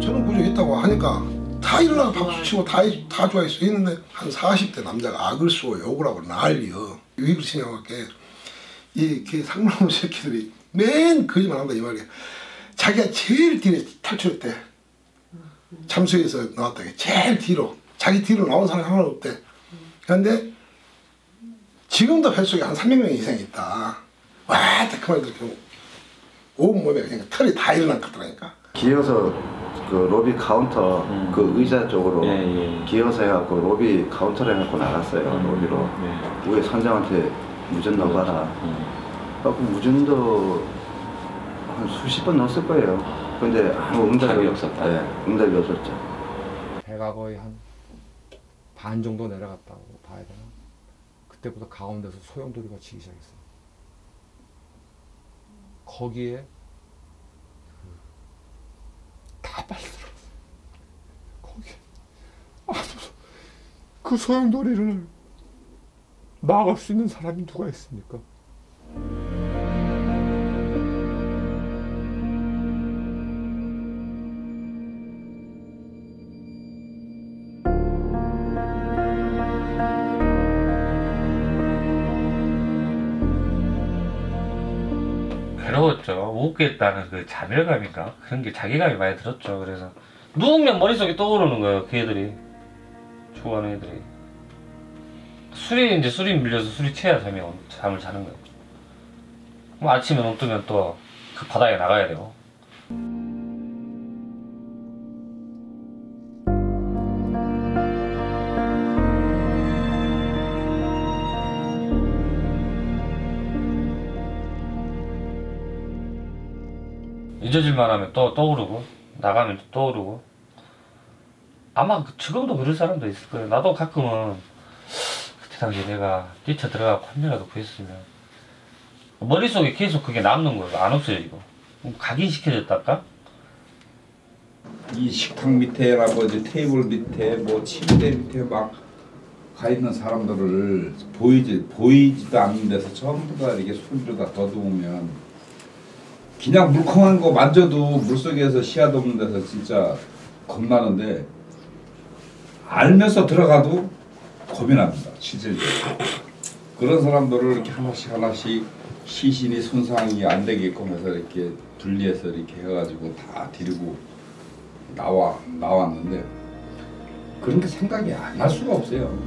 저는 구조했다고 하니까 다 일어나서 박수 치고 다, 다 좋아했어 했는데 한 40대 남자가 악을 쏘고 욕을 하고 난리여 왜 그러시냐고 할게. 이그 상놈 새끼들이 맨 거짓말 한다 이 말이야. 자기가 제일 뒤에 탈출했대 잠수에서 나왔다 제일 뒤로. 자기 뒤로 나온 사람이 하나 없대. 그런데 지금도 뱃속에 한 300명 이상 있다. 와, 그 말들 온 몸에 그냥 털이 다 일어났거든요 기어서 그 로비 카운터 음. 그 의자 쪽으로 예, 예. 기어서 해갖고 로비 카운터를 해갖고 나갔어요 음. 로비로 네. 위에 선장한테 무전 넣어봐라 음. 그래갖고 무전도 한 수십 번 넣었을 거예요 근데 아무 응답이 없었다. 네, 응답이 없었죠 배가 거의 한 반 정도 내려갔다고 봐야 되나? 그때부터 가운데서 소용돌이가 치기 시작했어요. 거기에 그 다 빨리들었어요. 거기에 아무도 그 소용돌이를 막을 수 있는 사람이 누가 있습니까? 괴로웠죠. 웃겠다는 그 자멸감인가? 그런 게 자괴감이 많이 들었죠. 그래서 누우면 머릿속에 떠오르는 거예요. 그 애들이. 좋아하는 애들이. 술이 이제 술이 밀려서 술이 취해야 잠이, 오- 잠을 자는 거예요. 그럼 아침에 눈 뜨면 또 그 바다에 나가야 돼요. 잊어질만 하면 또 떠오르고 나가면 또 떠오르고 아마 그 지금도 그럴 사람도 있을 거예요. 나도 가끔은 그때 당시에 내가 뛰쳐 들어가고 한 명이라도 구했으면 머릿속에 계속 그게 남는 거예요. 안 없어지고 그럼 각인시켜졌달까? 이 식탁 밑에라고 이제 테이블 밑에 뭐 침대 밑에 막 가 있는 사람들을 보이지 보이지도 않는 데서 전부 다 이렇게 손으로 다 더듬으면 그냥 물컹한 거 만져도 물 속에서 씨앗 없는 데서 진짜 겁나는데 알면서 들어가도 납니다 실질적으로 그런 사람들을 이렇게 하나씩 하나씩 시신이 손상이 안 되게끔 해서 이렇게 분리해서 이렇게 해가지고 다 데리고 나와 나왔는데 그런 게 생각이 안 날 수가 없어요.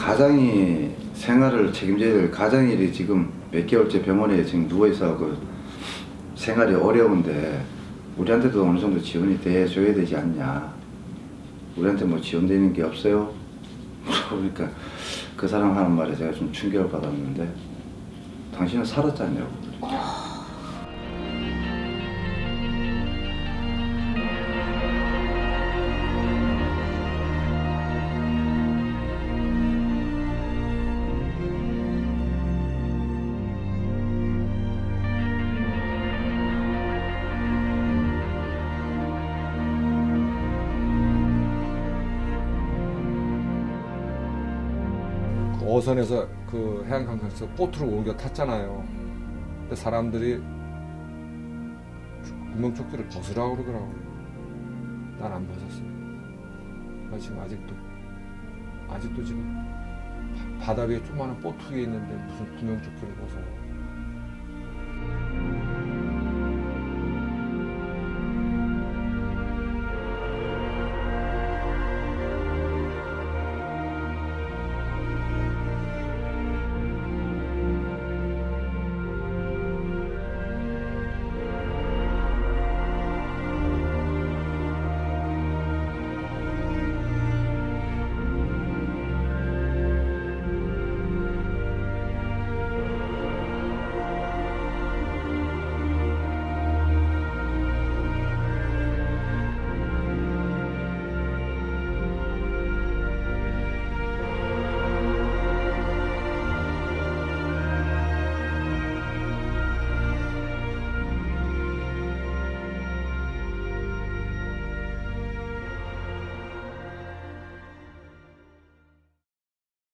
가장이 생활을 책임져야 될 가장일이 지금 몇 개월째 병원에 지금 누워있어 그 생활이 어려운데 우리한테도 어느 정도 지원이 돼줘야 되지 않냐 우리한테 뭐 지원되는 게 없어요? 그러니까 그 사람 하는 말에 제가 좀 충격을 받았는데 당신은 살았잖아요 어선에서 그 해안강에서 보트를 옮겨 탔잖아요. 근데 사람들이 구명조끼를 벗으라고 그러더라고. 난안 벗었어요. 나 지금 아직도 아직도 지금 바- 바다 위에 조그마한 보트 위에 있는데 무슨 구명조끼를 벗어.